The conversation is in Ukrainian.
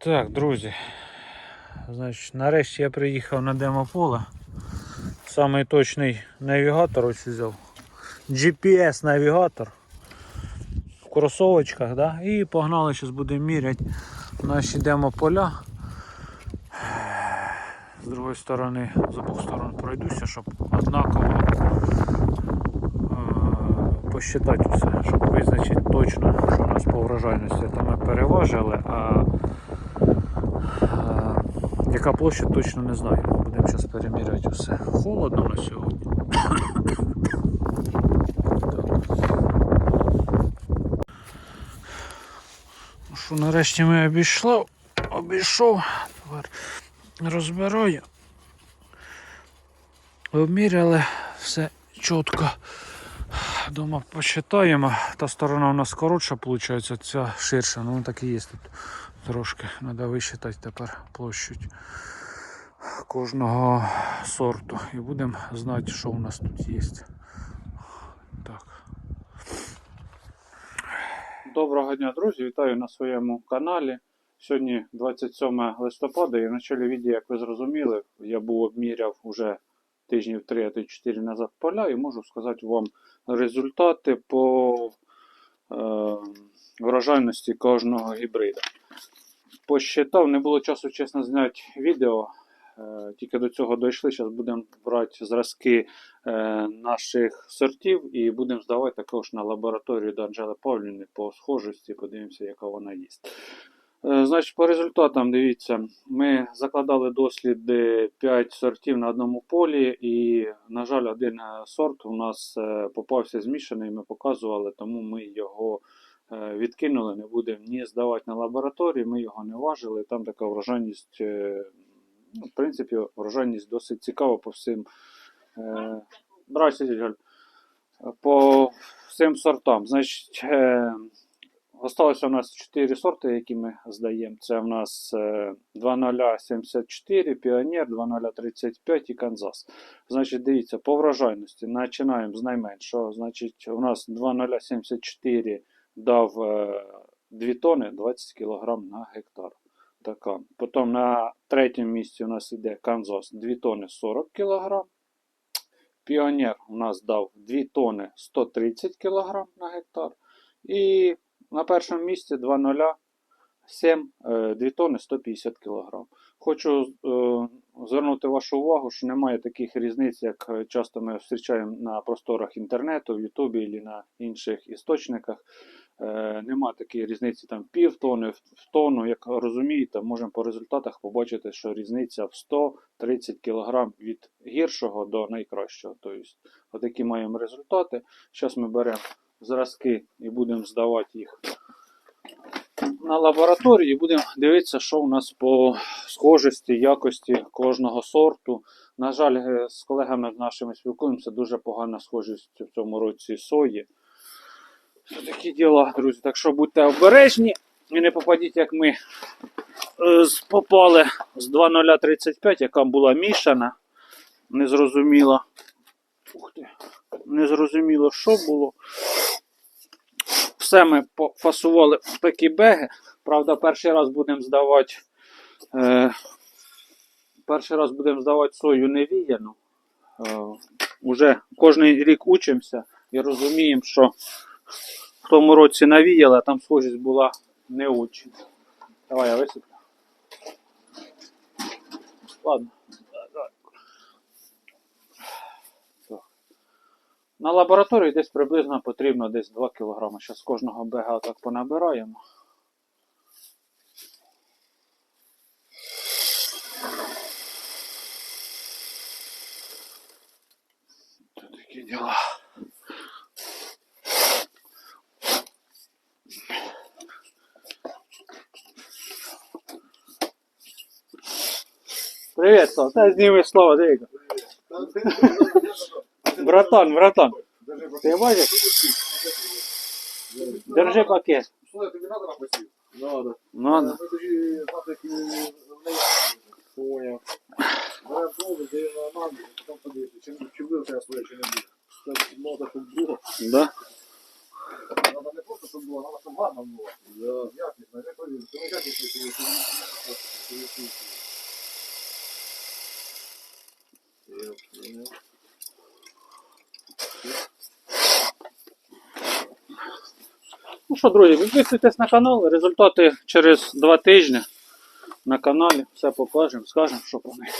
Так, друзі. Значить, нарешті я приїхав на демополе. Самий точний навігатор ось взяв. GPS навігатор. В кросовочках, да? І погнали, зараз будемо міряти наші демополя. З другої сторони, з обох сторон пройдуся, щоб однаково е, посчитати все, щоб визначити точно, що у нас по врожайності. Там ми переважили, а Яка площа точно не знаю. Будемо зараз переміряти все. Холодно на сьогодні. Ну що, нарешті ми обійшов, обійшов, тепер розбираю. Обміряли все чітко. Дома посчитаємо. Та сторона у нас коротша, виходить, ця ширша, ну так і є тут трошки. Треба висчитати тепер площу кожного сорту. І будемо знати, що у нас тут є. Так. Доброго дня, друзі! Вітаю на своєму каналі. Сьогодні 27 листопада, і в початку відео, як ви зрозуміли, я був обміряв уже тижнів 3 а то 4 назад поля і можу сказати вам результати по е, врожайності кожного гібрида. Посчитав, не було часу, чесно, зняти відео. е, Тільки до цього дійшли. Зараз будемо брати зразки е, наших сортів і будемо здавати також на лабораторію до Анжели Павлівни по схожості, подивимося, яка вона є. Е, Значить, по результатам, дивіться, ми закладали досліди 5 сортів на одному полі, і, на жаль, один е, сорт у нас е, попався змішаний, ми показували, тому ми його відкинули, не будемо ні здавати на лабораторії, ми його не важили. Там така врожайність, ну, в принципі, врожайність досить цікава по всім. По всім сортам. Значить, Осталося у нас 4 сорти, які ми здаємо. Це у нас е, 2074, Піонер, 2035 і Канзас. Значить, дивіться, по врожайності починаємо з найменшого. Значить, у нас 2074 дав е, 2 тони 20 кг на гектар. Така. Потім на третьому місці у нас йде Канзас 2 тони 40 кг. Піонер у нас дав 2 тони 130 кг на гектар. І на першому місці 2,07 е, 2 тони 150 кг. Хочу е, звернути вашу увагу, що немає таких різниць, як е, часто ми зустрічаємо на просторах інтернету, в Ютубі або на інших істочниках. Е, Нема такої різниці там пів тони, в тонну. Як розумієте, можемо по результатах побачити, що різниця в 130 кг від гіршого до найкращого. Тобто, отакі маємо результати. Зараз ми беремо зразки і будемо здавати їх на лабораторії. І будемо дивитися, що у нас по схожості, якості кожного сорту. На жаль, е, з колегами нашими спілкуємося, дуже погана схожість в цьому році сої. Це такі діла, друзі. Так що будьте обережні і не попадіть, як ми е, попали з 2035, яка була мішана. Незрозуміло. Ух ти. Незрозуміло, що було. Все ми пофасували в такі беги. Правда, перший раз будемо здавати. Е, перший раз будемо здавати сою невіяну. Е, уже кожен рік учимося і розуміємо, що в тому році навіяли, а там схожість була не очень. Давай я висиплю. Ладно. Давай. Так. На лабораторії десь приблизно потрібно десь 2 кг. Зараз кожного бега так понабираємо. Тут такі діла. Привет, Слав. Та зніми слово, дивіться. Братан, братан. Ти бачиш? Держи пакет. Слухай, тобі надо на посів? Надо. Надо. Ми тоді знати, які Поняв. Беремо пробу, даємо на мамі, потім подивитися, чи, чи буде це своє, чи не буде. Це надо, щоб було. Да? Надо не просто, щоб було, надо, щоб гарно було. Якісно, не повірю. Це не якісно, я тобі не Я понял. Ну що, друзі, підписуйтесь на канал, результати через два тижні на каналі. Все покажемо, скажемо, що по них.